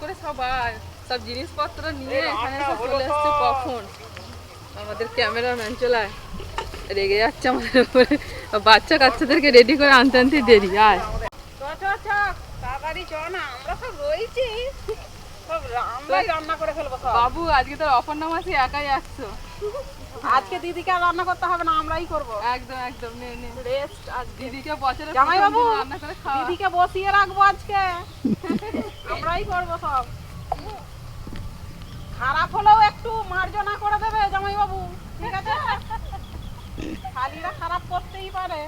করে সবাই। সব জিনিসপত্র নিয়ে এখানে সব চলে কখন? আমাদের ক্যামেরাম্যান চলায় রেগে যাচ্ছে আমাদের উপরে। বাচ্চা কাচ্চাদেরকে রেডি করে আনতে আনতে দেরি আয়। তাড়াতাড়ি চ না আমরা সব রয়েছি। সব আমরাই রান্না করে ফেলব বাবু আজকে তোর অপর নাম আছে একাই আসছো। আজকে দিদিকে আর রান্না করতে হবে না আমরাই করব। একদম একদম নে নে। রেস্ট আজ দিদিকে বছরে জামাই বাবু, রান্না করে খাওয়া। দিদিকে বসিয়ে রাখব আজকে। আমরাই করব সব। খারাপ হলেও একটু মার্জনা করে দেবে জামাই বাবু ঠিক আছে? খালিরা খারাপ করতেই পারে।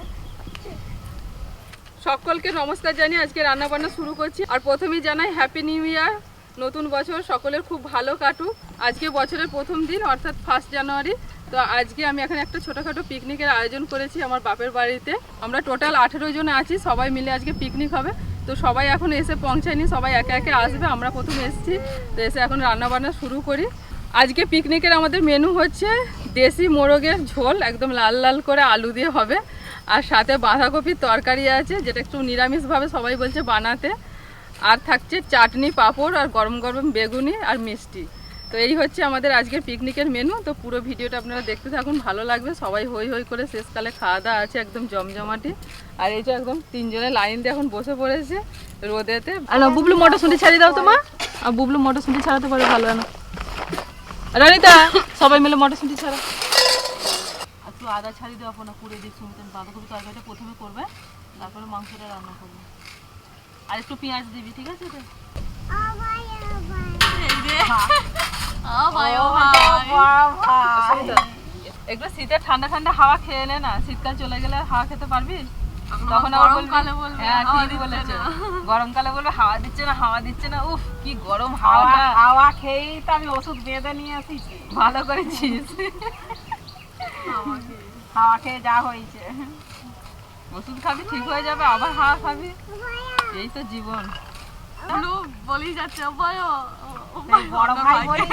সকলকে নমস্কার জানিয়ে আজকে রান্না বান্না শুরু করছি। আর প্রথমেই জানাই হ্যাপি নিউ ইয়ার নতুন বছর সকলের খুব ভালো কাটুক। আজকে বছরের প্রথম দিন অর্থাৎ ফার্স্ট জানুয়ারি তো আজকে আমি এখানে একটা ছোটোখাটো পিকনিকের আয়োজন করেছি আমার বাপের বাড়িতে। আমরা টোটাল আঠেরো জন আছি, সবাই মিলে আজকে পিকনিক হবে। তো সবাই এখন এসে পৌঁছায়নি, সবাই একে একে আসবে, আমরা প্রথম এসেছি, তো এসে এখন রান্না বান্না শুরু করি। আজকে পিকনিকের আমাদের মেনু হচ্ছে দেশি মোরগের ঝোল, একদম লাল লাল করে আলু দিয়ে হবে। আর সাথে বাঁধাকপির তরকারি আছে, যেটা একটু নিরামিষভাবে সবাই বলছে বানাতে। আর থাকছে চাটনি, পাঁপড়, আর গরম গরম বেগুনি আর মিষ্টি। তো এই হচ্ছে আমাদের আজকের পিকনিকের মেনু তো পুরো ভিডিওটা আপনারা দেখতে থাকুন ভালো লাগবে। সবাই হই হই করে শেষকালে খাওয়া দাওয়া আছে একদম জমজমাটি। আর এই যে একদম তিনজনে লাইন দিয়ে এখন বসে পড়েছে রোদেতে। আর বুবলু মটরশুঁটি ছাড়িয়ে দাও তোমা আর বুবলু মটরশুঁটি ছাড়াতে পারে ভালো না। রনিতা সবাই মিলে মটরশুঁটি ছাড়া। আর একটু আদা ছাড়িয়ে দেওয়া না পুড়ে দিয়ে সুমিতেন বাঁধাকপি তরকারিটা প্রথমে করবে তারপরে মাংসটা রান্না করবে। আর একটু পেঁয়াজ দিবি ঠিক আছে। ও ভাই, ও ভাই। একটু শীতের ঠান্ডা ঠান্ডা হাওয়া খেয়ে নে না। শীতকাল চলে গেলে হাওয়া খেতে পারবি? তখন আবার বলবি হ্যাঁ ঠিক বলেছে। গরমকালে বলবে হাওয়া দিচ্ছে না হাওয়া দিচ্ছে না। উফ কি গরম হাওয়া হাওয়া খেয়েই তো আমি ওষুধ বেঁধে নিয়ে ভালো করেছিস হাওয়া খেয়ে যা হয়েছে। ওষুধ খাবি ঠিক হয়ে যাবে আবার হাওয়া খাবি। এই তো জীবন। বলি যাচ্ছে সেই বড় ভাই বলি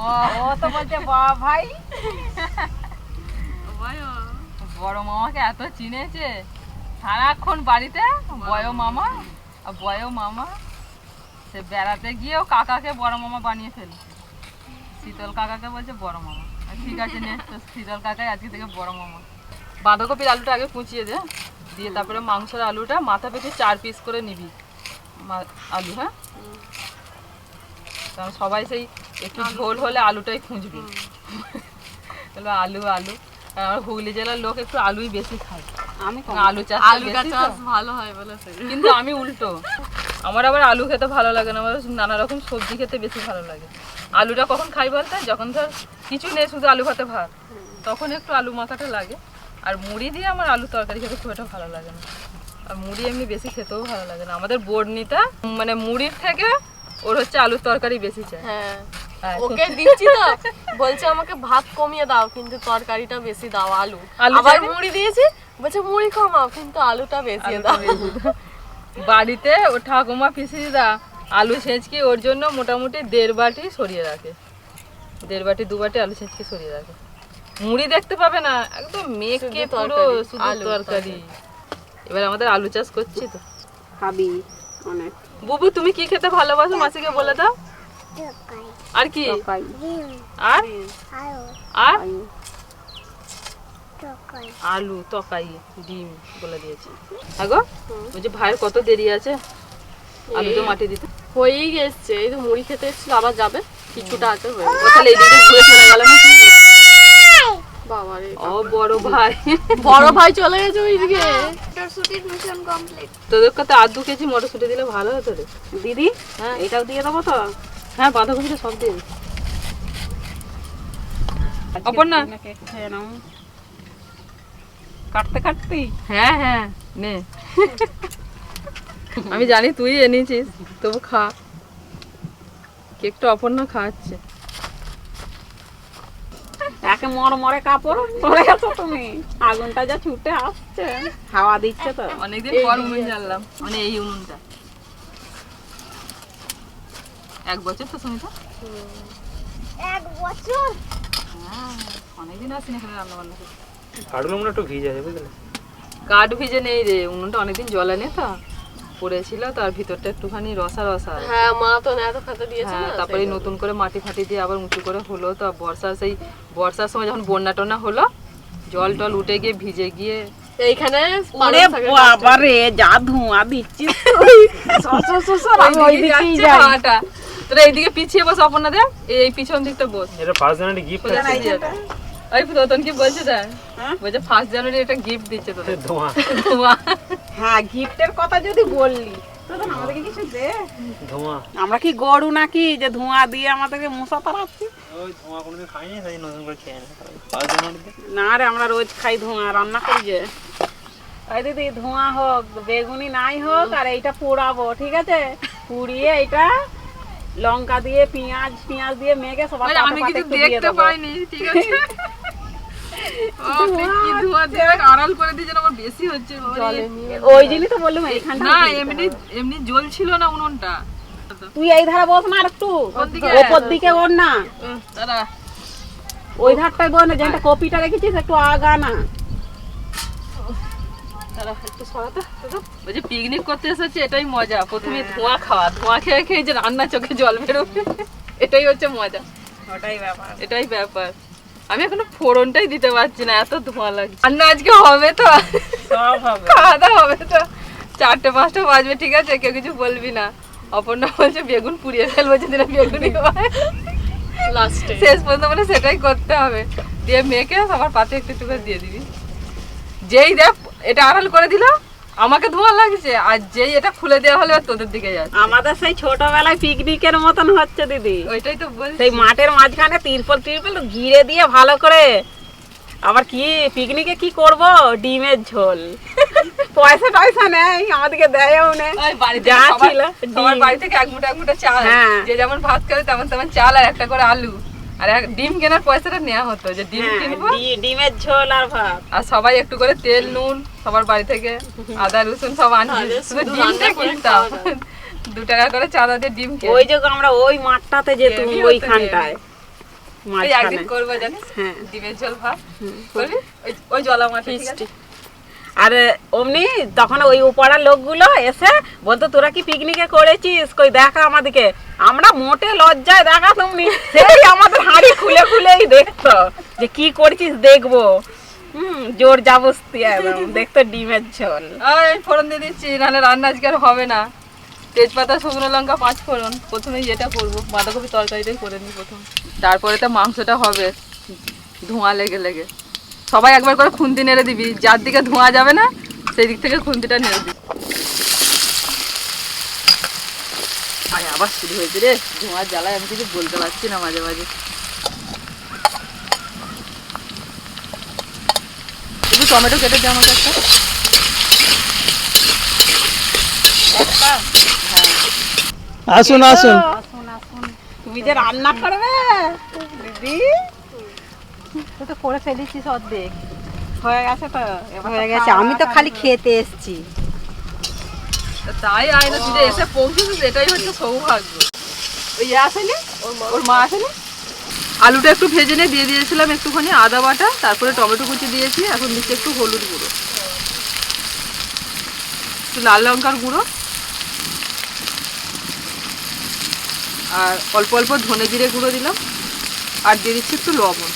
ও তো বলছে বড় ভাই। বড় মামাকে এত চিনেছে? সারাক্ষণ বাড়িতে বয় মামা আর বয় মামা। সে বেড়াতে গিয়েও কাকাকে বড় মামা বানিয়ে ফেলছে। শীতল কাকাকে বলছে বড় মামা। ঠিক আছে নে তো শীতল কাকাই আজকে থেকে বড় মামা। বাঁধাকপির আলুটা আগে কুচিয়ে দে দিয়ে তারপরে মাংসের আলুটা মাথা পেতে চার পিস করে নিবি। আলু হ্যাঁ? কারণ সবাই সেই একটু ঝোল হলে আলুটাই খুঁজবি। তাহলে আলু আলু। আর আমার হুগলি জেলার লোক একটু আলুই বেশি খায়। আমি আলু চাষ বেশি তো। ভালো হয় বলেছে কিন্তু আমি উল্টো। আমার আবার আলু খেতে ভালো লাগে না। আমার নানা রকম সবজি খেতে বেশি ভালো লাগে। আলুটা কখন খাই বলতে? যখন ধর কিছু নেই শুধু আলু ভাতে ভাত। তখন একটু আলু মাথাটা লাগে। আর মুড়ি দিয়ে আমার আলু তরকারি খেতে খুব একটা ভালো লাগে না। আর মুড়ি এমনি বেশি খেতেও ভালো লাগে না। আমাদের বর্ণিতা মানে মুড়ির থেকে ওর হচ্ছে আলুর তরকারি বেশি চাই। হ্যাঁ। হ্যাঁ, ওকে দিচ্ছি তো। বলছে আমাকে ভাত কমিয়ে দাও কিন্তু তরকারিটা বেশি দাও আলু। আবার মুড়ি দিয়েছি বলছে মুড়ি কমাও কিন্তু আলুটা বেশি দাও। বাড়িতে ও ঠাকুমা পিসিদা আলু ছেঁচকি ওর জন্য মোটামুটি দেড় বাটি সরিয়ে রাখে। দেড় বাটি দু বাটি আলু ছেঁচকি সরিয়ে রাখে। মুড়ি দেখতে পাবে না একদম মেঘকে পুরো শুধু তরকারি। এবার আমাদের আলু চাষ করছি তো। খাবি অনেক। বুবু তুমি কি খেতে ভালোবাসো মাসিকে বলে দাও। আর কি? আর? আর? আলু। তকাই ডিম বলে দিয়েছি। আগো বলছি ভাইয়ের কত দেরি আছে। আলু তো মাটি দিতে। হয়েই গেছে এই তো মুড়ি খেতে এসেছিল আবার যাবে। কিছুটা আছে হয়ে তাহলে এইদিকে ঘুরে চলে গেল নাকি? বাবা রে ও বড় ভাই। বড় ভাই চলে গেছে ওইদিকে। তোদের কত আর দু কেজি মটরশুঁটি দিলে ভালো হতো রে। দিদি? হ্যাঁ। এটাও দিয়ে দেবো তো? হ্যাঁ বাঁধাকপিটা সব দিয়ে অপর্ণা। আজকে খেয়ে নাও। কাটতে কাটতেই। হ্যাঁ হ্যাঁ নে। আমি জানি তুই এনেছিস তবু খা। কেকটা অপর্ণা খাওয়াচ্ছে একে মর মরে কাপড় পরে গেছো তুমি। আগুনটা যা ছুটে আসছে। হাওয়া দিচ্ছে তো। অনেকদিন পর উনুন জানলাম মানে এই উনুনটা। এক বছর তো সুমিতা? এক বছর? হ্যাঁ অনেকদিন আসিনি এখানে রান্না বান্না করতে কাঠগুলো মনে একটু ভিজে আছে বুঝলে? কাঠ ভিজে নেই রে উনুনটা অনেকদিন জলে নেই তো। পড়েছিল তার ভিতরটা একটুখানি রসা রসা হ্যাঁ মা তো এত খেতে দিয়েছে হ্যাঁ তারপরে নতুন করে মাটি ফাটি দিয়ে আবার উঁচু করে হলো তো বর্ষার সেই বর্ষার সময় যখন বন্যা টন্যা হলো জল টল উঠে গিয়ে ভিজে গিয়ে এইখানে ওরে বাবা রে যা ধোঁয়া দিচ্ছিস। তোরা এইদিকে পিছিয়ে বস অপর্ণা দে এই পিছন দিকটা বস। এটা ফার্স্ট জানুয়ারি গিফট আছে। ওই রতন কি বলছে দেখ হ্যাঁ? বলছে ফার্স্ট জানুয়ারি এটা গিফট দিচ্ছে তোদের। ধোঁয়া। ধোঁয়া। হ্যাঁ গিফটের কথা যদি বললি। তো তো আমাদেরকে কিছু দে। ধোঁয়া। আমরা কি গরু নাকি? যে ধোঁয়া দিয়ে আমাদেরকে মশা তাড়াচ্ছি। ওই ধোঁয়া কোনোদিন খাইনি তাই নতুন করে খেয়ে না। রে আমরা রোজ খাই ধোঁয়া রান্না করি যে। এই দিদি ধোঁয়া হোক বেগুনি নাই হোক আর এইটা পোড়াবো ঠিক আছে? পুড়িয়ে এটা লঙ্কা দিয়ে পেঁয়াজ পেঁয়াজ দিয়ে মেখে সবার ওই আমি কিছু দেখতে পাইনি ঠিক আছে? দিয়ে আমার বেশি হচ্ছে। জলে। নিয়ে ওই জন্যই তো বললাম এইখানটা না এমনি এমনি জল ছিল না উনুনটা। তুই এই ধারে বস না একটু। ওপর দিকে ওর না। ওই ধারটায় বল না যেটা কপিটা রেখেছিস একটু আগা না। দাঁড়া একটু সরাতে দাদা। বলছি পিকনিক করতে এসেছে এটাই মজা। প্রথমে ধোঁয়া খাওয়া ধোঁয়া খেয়ে খেয়ে যে রান্না চোখে জল বেরোবে এটাই হচ্ছে মজা। ওটাই ব্যাপার। এটাই ব্যাপার। আমি এখনও ফোড়নটাই দিতে পারছি না এত ধোঁয়া লাগছে। রান্না আজকে হবে তো। সব হবে। খাওয়া দাওয়া হবে তো। চারটে পাঁচটা বাজবে ঠিক আছে? কেউ কিছু বলবি না। অপর্ণা বলছে বেগুন পুড়িয়ে ফেলব যদি না বেগুনই হয় লাস্টে শেষ পর্যন্ত মানে সেটাই করতে হবে। দিয়ে মেখে সবার পাতে একটু একটু করে দিয়ে দিবি। যেই দেখ এটা আড়াল করে দিল। আমাকে ধোয়া লাগছে আর যেই এটা খুলে দেওয়া হলে তোদের দিকে যাচ্ছে। আমাদের সেই ছোটবেলায় পিকনিকের মতন হচ্ছে দিদি। ওইটাই তো বলছি। সেই মাঠের মাঝখানে তিরপল তিরপল ঘিরে দিয়ে ভালো করে আবার কি পিকনিকে কি করব? ডিমের ঝোল। পয়সা টয়সা নেই আমাদেরকে দেয়ও নেই। যা ছিল, ডিম। বাড়ি থেকে এক মুঠো এক মুঠো চাল। হ্যাঁ। যে যেমন ভাত খাবে তেমন তেমন চাল আর একটা করে আলু। আর এক ডিম কেনার পয়সাটা নেওয়া হতো যে ডিম হ্যাঁ, কিনবো ডিমের ঝোল আর ভাত। আর সবাই একটু করে তেল নুন সবার বাড়ি থেকে আদা রসুন সব তাহলে শুধু ডিমটা কিনতাম। দু টাকা করে চাঁদা দিয়ে ডিম ওই যে আমরা ওই মাঠটাতে যেতুম ওইখানটায় একদিন করব জানিস? হ্যাঁ। ডিমের ঝোল ভাত। ওই জলা মাটি আর অমনি তখন ওই উপাড়ার লোকগুলো এসে বলতো, তোরা কি পিকনিকে করেছিস? কই দেখা আমাদেরকে। আমরা মোটে লজ্জায় দেখা তুমি সেই আমাদের হাঁড়ি খুলে খুলেই দেখতো যে কি করছিস দেখব। জোর জাবস্তি একদম। দেখতো ডিমের ঝোল। ওই ফোড়ন দিয়ে দিচ্ছি, নাহলে রান্না আজকে আর হবে না। তেজপাতা, শুকনো লঙ্কা, পাঁচ ফোড়ন। প্রথমে যেটা করব, বাঁধাকপি তরকারিটাই করে নিই প্রথম। তারপরে তো মাংসটা হবে। ধোঁয়া লেগে লেগে। সবাই একবার করে খুন্তি নেড়ে দিবি। যার দিকে ধোঁয়া যাবে না সেই দিক থেকে খুন্তিটা নেড়ে দিবি। আরে আবার শুরু হয়েছে রে। ধোঁয়ার জ্বালায় আমি কিছু বলতে পারছি না মাঝে মাঝে। একটু টমেটো কেটে দে আমাকে একটা। আসুন আসুন। তুমি যে রান্না করবে দিদি? তুই তো করে ফেলেছিস অর্ধেক। হয়ে গেছে তো এবার হয়ে গেছে আমি তো খালি খেতে এসছি। তাই আয় না তুই এসে পৌঁছেছিস এটাই হচ্ছে সৌভাগ্য। ওই ইয়ে আসেনি ওর মা আসেনি আলুটা একটু ভেজে নিয়ে দিয়ে দিয়েছিলাম একটুখানি আদা বাটা তারপরে টমেটো কুচি দিয়েছি এখন দিচ্ছি একটু হলুদ গুঁড়ো। একটু লাল লঙ্কার গুঁড়ো। আর অল্প অল্প ধনে জিরে গুঁড়ো দিলাম। আর দিয়ে দিচ্ছি একটু লবণ।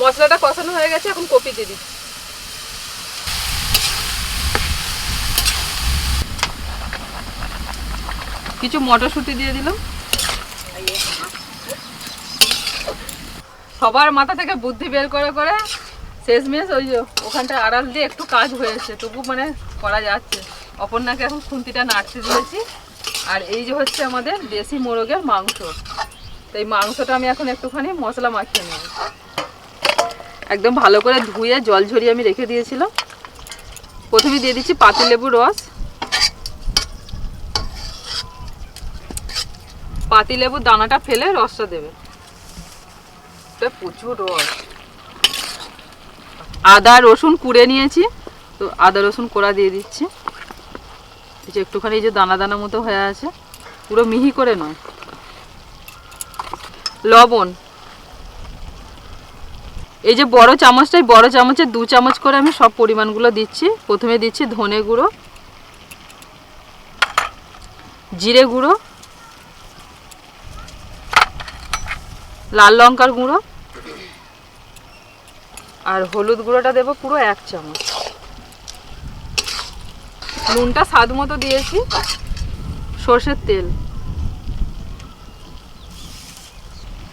মশলাটা কষানো হয়ে গেছে, এখন কপি দিয়ে দিচ্ছি। কিছু মটরশুঁটি দিয়ে দিলাম। সবার মাথা থেকে বুদ্ধি বের করে করে শেষমেশ ওই যে ওখানটা আড়াল দিয়ে একটু কাজ হয়েছে তবু মানে করা যাচ্ছে। অপর্ণাকে এখন খুন্তিটা নাড়তে দিয়েছি। আর এই যে হচ্ছে আমাদের দেশি মোরগের মাংস। তো এই মাংসটা আমি এখন একটুখানি মশলা মাখিয়ে নেব। একদম ভালো করে ধুয়ে জল ঝরিয়ে আমি রেখে দিয়েছিলাম। প্রথমে দিয়ে দিচ্ছি পাতিলেবুর রস। পাতিলেবুর দানাটা ফেলে রসটা দেবে। প্রচুর রস। আদা, রসুন কুড়ে নিয়েছি। তো আদা, রসুন কোড়া দিয়ে দিচ্ছি। এই যে একটুখানি এই যে দানা দানা মতো হয়ে আছে। পুরো মিহি করে নয়। লবণ। এই যে বড় চামচটাই, বড় চামচে দু চামচ করে আমি সব পরিমাণগুলো দিচ্ছি। প্রথমে দিচ্ছি ধনে গুঁড়ো, জিরে গুঁড়ো, লাল লঙ্কার গুঁড়ো আর হলুদ গুঁড়োটা দেবো পুরো এক চামচ। নুনটা স্বাদ মতো দিয়েছি, সর্ষের তেল।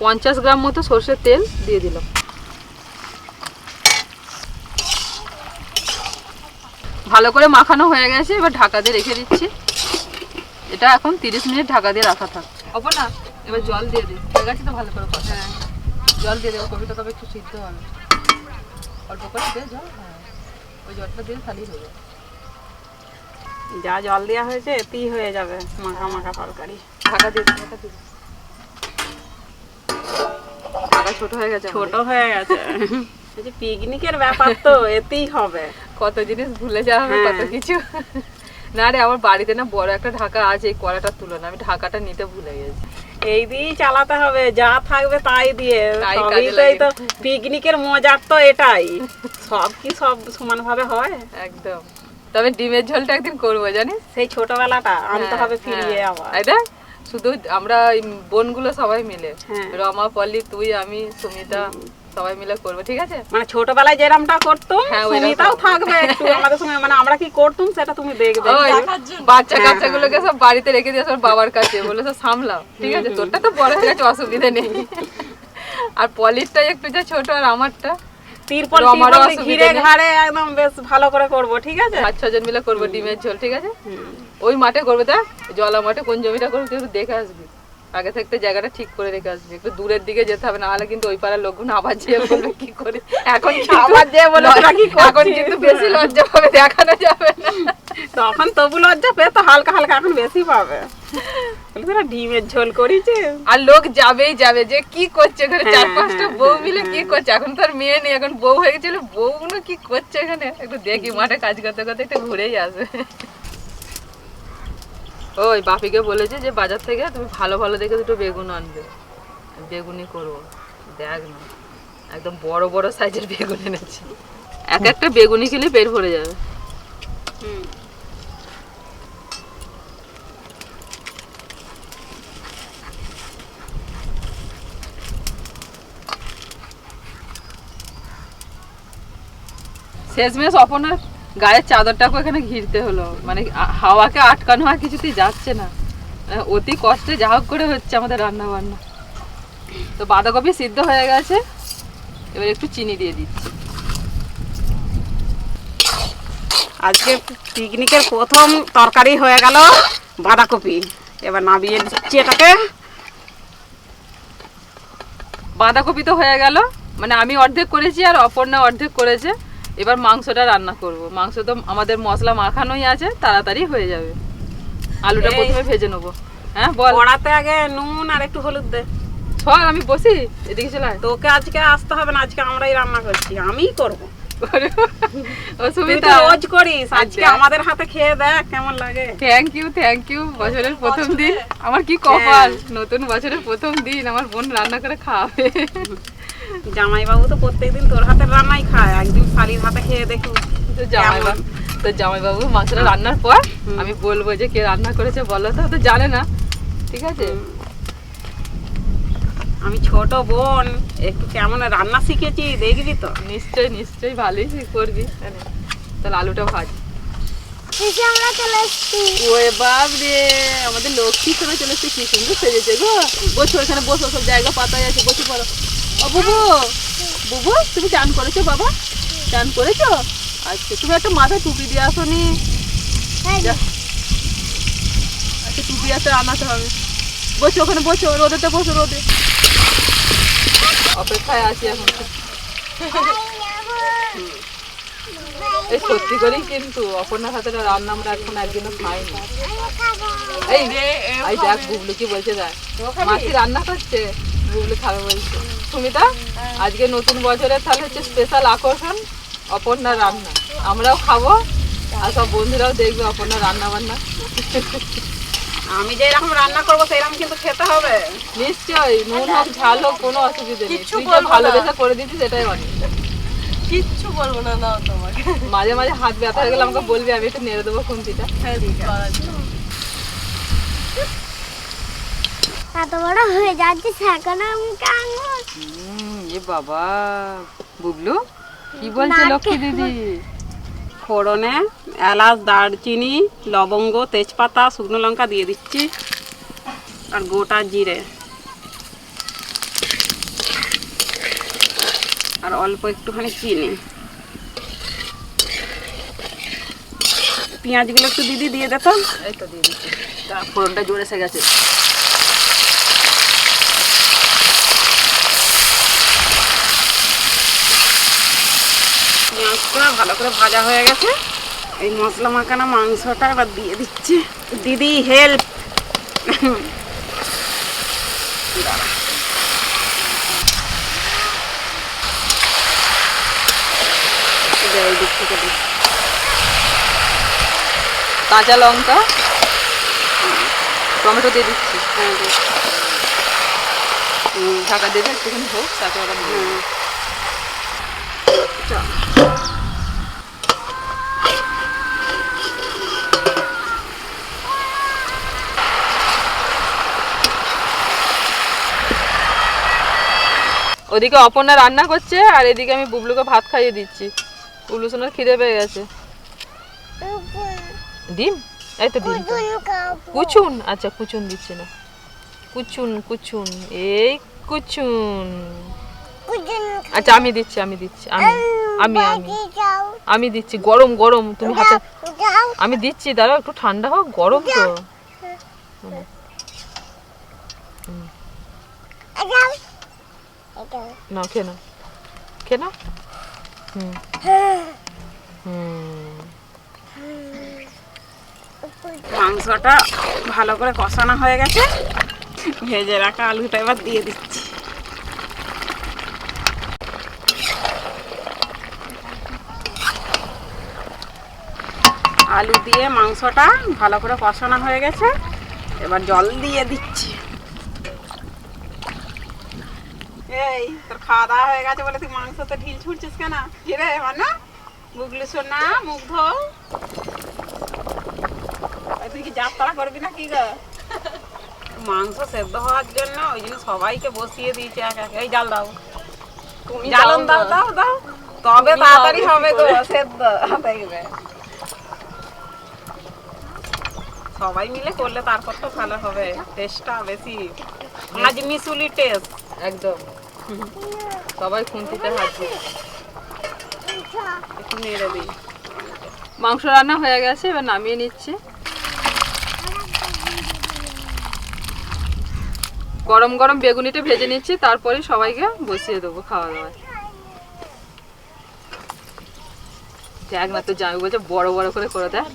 পঞ্চাশ গ্রাম মতো সর্ষের তেল দিয়ে দিলাম। ভালো করে মাখানো হয়ে গেছে এবার ঢাকা দিয়ে রেখে দিচ্ছি। এটা এখন তিরিশ মিনিট ঢাকা দিয়ে রাখা থাক। অপর না? এবার জল দিয়ে দিই। হয়ে গেছে তো ভালো করে হ্যাঁ। জল দিয়ে দেবো কপিটা তবে একটু সিদ্ধ হবে। অল্প করে দে জল হ্যাঁ। ওই জলটা দিয়ে খালি হবে যা জল দেওয়া হয়েছে এতেই হয়ে যাবে মাখা মাখা তরকারি। ঢাকা দিয়ে ঢাকা দিয়ে ছোট হয়ে গেছে ছোট হয়ে গেছে। পিকনিকের ব্যাপার তো এতেই হবে। কত জিনিস ভুলে যাওয়া হবে কত হ্যাঁ। কিছু। না রে আমার বাড়িতে না বড় একটা ঢাকা আছে এই কড়াটার তুলনা আমি ঢাকাটা নিতে ভুলে গেছি। এই দিয়েই চালাতে হবে যা থাকবে তাই দিয়ে। তো। পিকনিকের মজার তো এটাই। সব কি সব সমান ভাবে হয়? একদম। তবে ডিমের ঝোলটা একদিন করব জানিস? সেই ছোটবেলাটা আনতে হ্যাঁ, হবে ফিরিয়ে হ্যাঁ। আবার। শুধু আমরা বোনগুলো সবাই মিলে। রমা পল্লী তুই আমি সুমিতা। সবাই মিলে করব ঠিক আছে? মানে ছোটবেলায় যেরমটা করতুম হ্যাঁ, সুমিতাও থাকবে একটু। আমাদের সঙ্গে মানে আমরা কি করতুম সেটা তুমি দেখবে। বাচ্চা কাচ্চাগুলোকে সব বাড়িতে রেখে দিয়ে সব বাবার কাছে বলে সব সামলাও ঠিক আছে? তোরটা তো বড় হয়ে গেছে অসুবিধা নেই। আর পলিরটাই একটু যা ছোট আর আমারটা তিরপল ঘিরে ঘাড়ে একদম বেশ ভালো করে করব ঠিক আছে? পাঁচ ছজন মিলে করব ডিমের ঝোল ঠিক আছে? ওই মাঠে করবে তা জলা মাঠে কোন জমিটা করব তুই দেখে আসবি। আগে থাকতে জায়গাটা ঠিক করে রেখে আসবি। একটু দূরের দিকে যেতে হবে না হলে কিন্তু ওই পাড়ার লোকগুলো আবার যেয়ে বলবে কি করে? এখন আবার যেয়ে কি এখন কিন্তু বেশি লজ্জা পাবে দেখানো যাবে না। তখন তবু লজ্জা পেয়ে তো হালকা হালকা এখন বেশি পাবে। ডিমের ঝোল করিছে আর লোক যাবেই যাবে যে কি করছে এখানে? চার হ্যাঁ, পাঁচটা হ্যাঁ, বউ মিলে কি করছে? এখন তো আর মেয়ে নেই এখন বউ হয়ে গেছিল বউগুলো কি করছে এখানে? একটু দেখি মাঠে কাজ করতে করতে একটু ঘুরেই আসবে। ওই বাপিকে বলেছে যে বাজার থেকে তুমি ভালো ভালো দেখে দুটো বেগুন আনবে। বেগুনি করব। দেখ না একদম বড় বড় সাইজের বেগুন এনেছি। এক একটা বেগুনি খেলে পেট ভরে যাবে। শেষমেশ অপনার গায়ের চাদরটাকে এখানে ঘিরতে হলো। মানে হাওয়াকে আটকানো আর কিছুতেই যাচ্ছে না। অতি কষ্টে যা হোক করে হচ্ছে আমাদের রান্না বান্না তো বাঁধাকপি সিদ্ধ হয়ে গেছে। এবার একটু চিনি দিয়ে দিচ্ছি। আজকে পিকনিকের প্রথম তরকারি হয়ে গেল বাঁধাকপি। এবার নামিয়ে দিচ্ছি এটাকে। বাঁধাকপি তো হয়ে গেল। মানে আমি অর্ধেক করেছি আর অপর্ণা অর্ধেক করেছে। এবার মাংসটা রান্না করব। মাংস তো আমাদের মশলা মাখানোই আছে তাড়াতাড়ি হয়ে যাবে। আলুটা প্রথমে ভেজে নেব। হ্যাঁ বল। কড়াতে আগে নুন আর একটু হলুদ দে। আমি বসি? এদিকে চলে আয়। তোকে আজকে আসতে হবে না আজকে আমরাই রান্না করছি। আমিই করব। তুই রোজ করিস। আজকে আমাদের হাতে খেয়ে দেখ কেমন লাগে। থ্যাংক ইউ থ্যাংক ইউ বছরের প্রথম দিন। আমার কি কপাল? নতুন বছরের প্রথম দিন। আমার বোন রান্না করে খাওয়াবে জামাইবাবু তো প্রত্যেকদিন তোর হাতের রান্নাই খায় একদিন শালির হাতে খেয়ে দেখি তো জামাইবাবু তো জামাইবাবু মাংসটা রান্নার পর আমি বলব যে কে রান্না করেছে বলো তো তো জানে না ঠিক আছে? আমি ছোট বোন একটু কেমন রান্না শিখেছি দেখবি তো। নিশ্চয়ই নিশ্চয়ই ভালোই করবি। তাহলে আলুটা ভাজ। এসে আমরা চলে এসেছি। বাপ রে আমাদের লক্ষ্মী সোনা চলে এসছে কি সুন্দর সেজেছে গো। বসো এখানে বসো সব জায়গা পাতায় আছে বসে পড়ো। বুবু বুবু তুমি চান করেছ বাবা? চান করেছ? আচ্ছা তুমি একটা মাথায় টুপি দিয়ে আসো নি হ্যাঁ আচ্ছা টুপি আসতে আনাতে হবে। বসো ওখানে বসো রোদেতে বসো রোদে। অপেক্ষায় আছি এখন। এই সত্যি করেই কিন্তু অপর্ণার হাতে রান্না আমরা এখন একদিনও খাইনি। এই এই দেখ বুবলু কি বলছে দেখ। মাসি রান্না করছে। বুবলু খাবে বলছে। সুমিতা আজকে নতুন বছরের তাহলে হচ্ছে স্পেশাল আকর্ষণ অপর্ণার রান্না। আমরাও খাব আর সব বন্ধুরাও দেখবে অপর্ণার রান্না বান্না। আমি যে এরকম রান্না করব সেরকম কিন্তু খেতে হবে। নিশ্চয়ই নুন হোক ঝাল হোক কোনো অসুবিধা নেই। তুই বলব ভালোবেসে করে দিচ্ছিস সেটাই অনেক। কিচ্ছু বলব না নাও তোমাকে। মাঝে মাঝে হাত ব্যথা হয়ে গেলে আমাকে বলবি আমি একটু নেড়ে দেবো খুন্তিটা। এত বড় হয়ে যাচ্ছে এখন আমি কাঙল এ বাবা। বুবলু কি বলছে লক্ষ্মী দিদি? ফোড়নে এলাচ দারচিনি লবঙ্গ তেজপাতা শুকনো লঙ্কা দিয়ে দিচ্ছি। আর গোটা জিরে। আর অল্প একটুখানি চিনি। পেঁয়াজগুলো একটু দিদি দিয়ে দিত এই তো দিয়ে দিচ্ছি। তা ফোড়নটা জোরে এসে গেছে। পেঁয়াজটা ভালো করে ভাজা হয়ে গেছে। এই মশলা মাখানা মাংসটা এবার দিয়ে দিচ্ছি। দিদি হেল্প। কাঁচা লঙ্কা। টমেটো দিয়ে দিচ্ছি। হ্যাঁ ঢাকা দেবে একটুখানি হোক, তারপর ওদিকে অপর্ণা রান্না করছে আর এদিকে আমি বুবলুকে ভাত খাইয়ে দিচ্ছি। বুবলু সোনার খিদে পেয়ে গেছে। ডিম? এই তো ডিম। কুচুন? আচ্ছা কুচুন দিচ্ছি না। কুচুন কুচুন, এই কুচুন। আচ্ছা আমি দিচ্ছি আমি দিচ্ছি, আমি আমি আমি আমি দিচ্ছি। গরম গরম, তুমি হাতে আমি দিচ্ছি, দাঁড়াও, একটু ঠান্ডা হোক, গরম তো। না খেয়ে নাও মাংসটা ভালো করে কষানো হয়ে গেছে। ভেজে রাখা আলুটা এবার দিয়ে দিচ্ছি। আলু দিয়ে মাংসটা ভালো করে কষানো হয়ে গেছে। এবার জল দিয়ে দিচ্ছি। এই তোর খাওয়া দাওয়া হয়ে গেছে বলে তুই মাংসতে ঢিল ছুটছিস কেন? কিরে মানা বুগলি সোনা মুগ্ধ এই তুই কি যাত্রা করবি না কি গো? মাংস সেদ্ধ হওয়ার জন্য ওই জন্য সবাইকে বসিয়ে দিয়েছে এক এক। এই জাল দাও। তুমি জ্বালন দাও দাও দাও তবে তাড়াতাড়ি হবে করে। সেদ্ধ দেখবে। সবাই মিলে করলে তারপর তো ভালো হবে। টেস্টটা বেশি। আজ মিশুলি টেস্ট একদম। সবাই খুন্তিতে হাত একটু নেড়ে দিই। মাংস রান্না হয়ে গেছে, এবার নামিয়ে নিচ্ছি। গরম গরম বেগুনিটা ভেজে নিচ্ছি, তারপরে সবাইকে বসিয়ে দেবো খাওয়া দাওয়া দেখ না তো বলছে, বড় বড় করে করে দেয়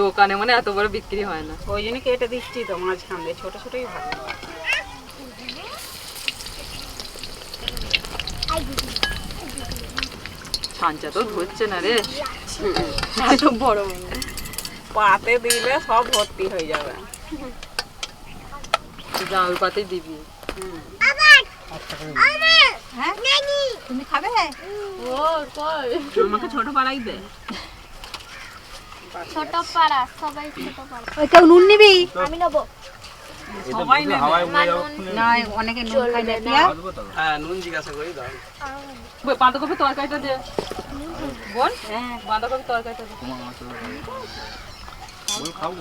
দোকানে মানে এত বড় বিক্রি হয় না। ওই জন্য কেটে দিচ্ছি তো মাঝখান দিয়ে ছোট ছোটই ভালো। ছাঞ্চা তো ধরছে না রে। এত বড় পাতে দিলে সব ভর্তি হয়ে যাবে। জামাই পাতে দিবি। তুমি খাবে? আমাকে ছোট পাড়াই দে। ছোট পাড়া সবাই ছোট পাড়া। ওই কেউ নুন নিবি? আমি নেব। সবাই নেবে। হাওয়ায় উড়ে যাব না অনেকে নুন খাই না। হ্যাঁ নুন জিজ্ঞাসা করি দাও। বাঁধাকপি তরকারিটা দে। বোন? বাঁধাকপি তরকারিটা দে খাব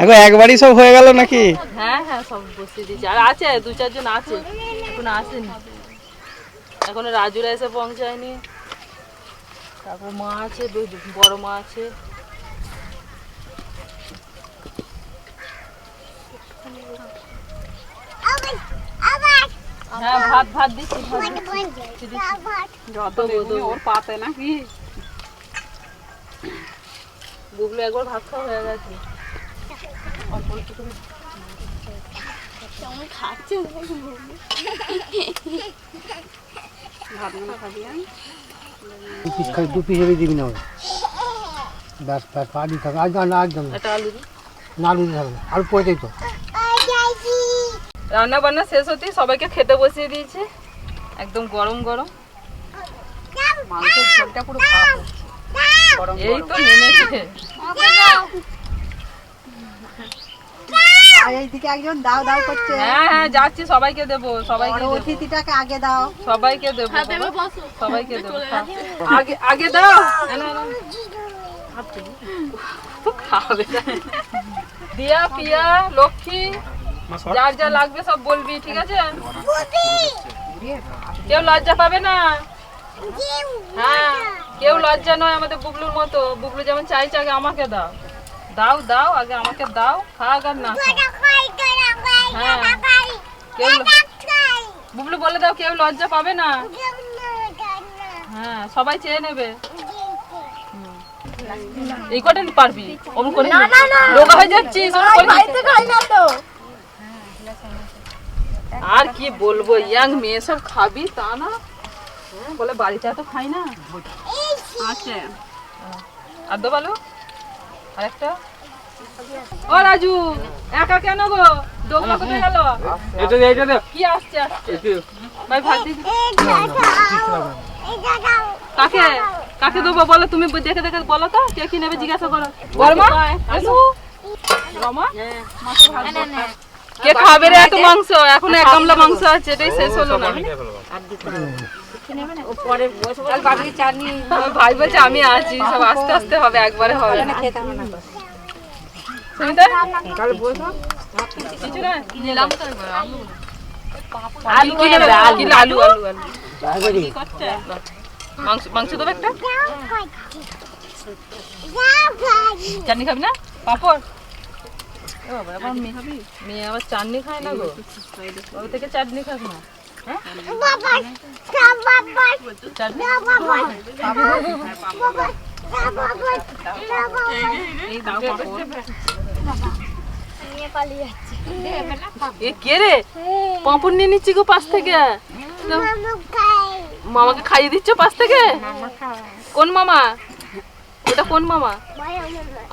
এখন একবারই সব হয়ে গেল নাকি? হ্যাঁ হ্যাঁ সব বসিয়ে দিয়েছি। আর আছে দু চারজন আছে। এখন আসেনি। এখনও রাজুরা এসে পৌঁছায়নি। তারপর মা আছে বড় মা আছে। হ্যাঁ ভাত ভাত দিচ্ছি যত বেগুনি ওর পাতে নাকি? বুগলু একবার ভাত খাওয়া হয়ে গেছে। ভাত দু পিস দু পিস দিবি না ব্যাস ব্যাস পা দিতে হবে একদম না একদম না আলু। না। আলু তো। রান্না বান্না শেষ হতেই সবাইকে খেতে বসিয়ে দিয়েছি। একদম গরম গরম। মাংসের ঝোলটা পুরো ভাপ এই তো নেমেছে। এইদিকে একজন দাও দাও করছে। হ্যাঁ হ্যাঁ যাচ্ছি সবাইকে দেবো সবাইকে অতিথিটাকে আগে দাও। সবাইকে দেবো হ্যাঁ সবাইকে দেবো আগে আগে দাও। খাবে। দিয়া পিয়া লক্ষ্মী। যার যা লাগবে সব বলবি ঠিক আছে? কেউ লজ্জা পাবে না? হ্যাঁ কেউ লজ্জা নয় আমাদের বুবলুর মতো। বুবলু যেমন চাইছে আগে আমাকে দাও। দাও দাও আগে আমাকে দাও খাক আর না। হ্যাঁ। কেউ বুবলু বলে দাও কেউ লজ্জা পাবে না? হ্যাঁ সবাই চেয়ে নেবে। এই কটা পারবি? ওরকম করে রোগা হয়ে যাচ্ছিস ওরকম করে নি। আর কি বলব ইয়াং মেয়ে সব খাবি তা না। হ্যাঁ, বলে বাড়িতে এত খাই না। আছে। আর দো বলো আরেকটা। ও রাজু একা কেন গো? দোগলা কোথায় গেল? এটা দে এটা দে। কি আসছে আসছে। ভাই ভাত দিদি কাকে? কাকে দেবো বলো তুমি দেখে দেখে বলো তো কে কি নেবে জিজ্ঞাসা করো। বর্মা? আসু। রমা কে খাবে রে এত মাংস এখন এক গামলা মাংস আছে এটাই শেষ হলো না। ভাই বলছে আমি আছি সব আস্তে আস্তে হবে একবারে হবে না। মাংস মাংস দেবে একটা? চাটনি খাবি না? পাপড়? মেয়ে আবার চাটনি খায় না গো? থেকে চাটনি খাস না? নিয়ে নিচ্ছি গো পাশ থেকে। মামাকে খাইয়ে দিচ্ছ পাশ থেকে? কোন মামা? ওটা কোন মামা?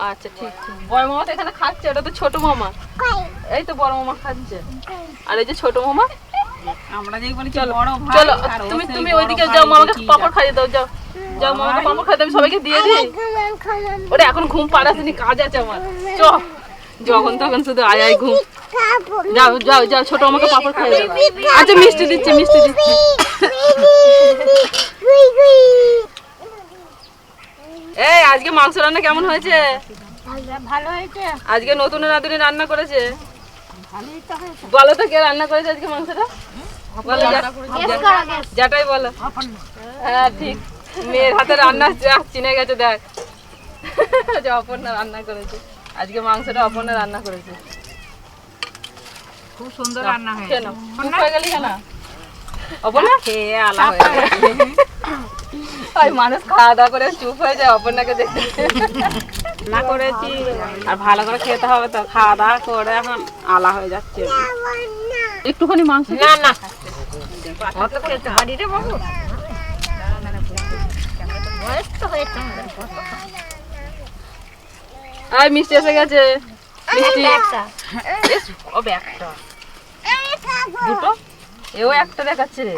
আচ্ছা ঠিক ঠিক। বড় মামা তো এখানে খাচ্ছে ওটা তো ছোট মামা। এই তো বড় মামা খাচ্ছে। আর এই যে ছোট মামা? আমরা যেই বলি চলো চলো তুমি তুমি ওইদিকে যাও মামাকে পাপড় খাইয়ে দাও যাও। যাও মামাকে পাপড় খাইয়ে আমি সবাইকে দিয়ে দিই। ওরে এখন ঘুম পাড়াসনি কাজ আছে আমার। চ যখন তখন শুধু আয় আয় ঘুম। যাও যাও যাও ছোট আমাকে পাপড় খাইয়ে দাও। আচ্ছা মিষ্টি দিচ্ছে মিষ্টি দিচ্ছি। এই আজকে মাংস রান্না কেমন হয়েছে? ভালো হয়েছে। আজকে নতুন রাঁধুনি রান্না করেছে। বলো তো কে রান্না করেছে আজকে মাংসটা? বলো যাটাই বলো। হ্যাঁ ঠিক। মেয়ের হাতে রান্না যা চিনে গেছে দেখ। যে অপর্ণা রান্না করেছে। আজকে মাংসটা অপর্ণা রান্না করেছে। খুব সুন্দর রান্না হয়েছে। কেন হয়ে গেলি কেন? অপর্ণা? খেয়ে আলা হয়ে। ওই মানুষ খাওয়া দাওয়া করে চুপ হয়ে যায় অপর্ণাকে দেখতে রান্না করেছি আর ভালো করে খেতে হবে তো খাওয়া দাওয়া করে এখন আলা হয়ে যাচ্ছে। একটুখানি মাংস না না। অত খেতে পারি রে বাবু? বয়স আর মিষ্টি এসে গেছে। মিষ্টি। ও ব্যাগটা। দুটো? এও একটা দেখাচ্ছে রে।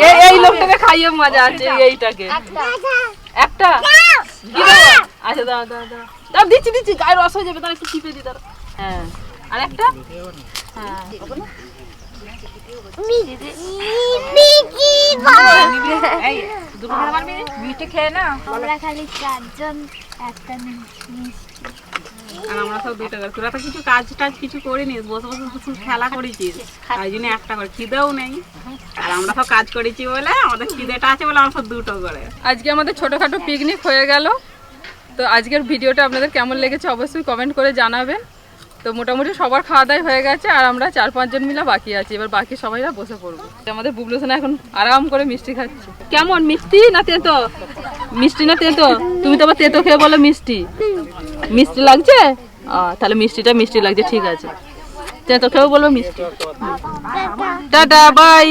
এই এই লোকটাকে খাইয়ে মজা আছে এইটাকে। একটা। আচ্ছা দাও দাও দাও। দাও দিচ্ছি দিচ্ছি। গায়ে রস হয়ে যাবে তার একটু চিপে দি তার হ্যাঁ। আর একটা? হ্যাঁ দুটো খেয়ে না আমরা খালি চারজন একটা মিষ্টি। আর আমরা সব দুটো করে তোরা তো কিছু কাজ টাজ কিছু করিনিস বসে বসে শুধু খেলা করেছিস তাই জন্য একটা করে খিদেও নেই। আর আমরা সব কাজ করেছি বলে আমাদের খিদেটা আছে বলে আমরা সব দুটো করে। আজকে আমাদের ছোটোখাটো পিকনিক হয়ে গেল। তো আজকের ভিডিওটা আপনাদের কেমন লেগেছে অবশ্যই কমেন্ট করে জানাবেন। তো মোটামুটি সবার খাওয়া দাওয়া হয়ে গেছে আর আমরা চার পাঁচজন মিলে বাকি আছি। এবার বাকি সবাইরা বসে পড়ব। আমাদের বুবলু সোনা এখন আরাম করে মিষ্টি খাচ্ছে। কেমন, মিষ্টি না তেতো? মিষ্টি না তেতো? তুমি তো আবার তেতো খেয়ে বলো মিষ্টি। মিষ্টি লাগছে? তাহলে মিষ্টিটা মিষ্টি লাগছে, ঠিক আছে। তো তোকেও বলব মিষ্টি। Tata, bye.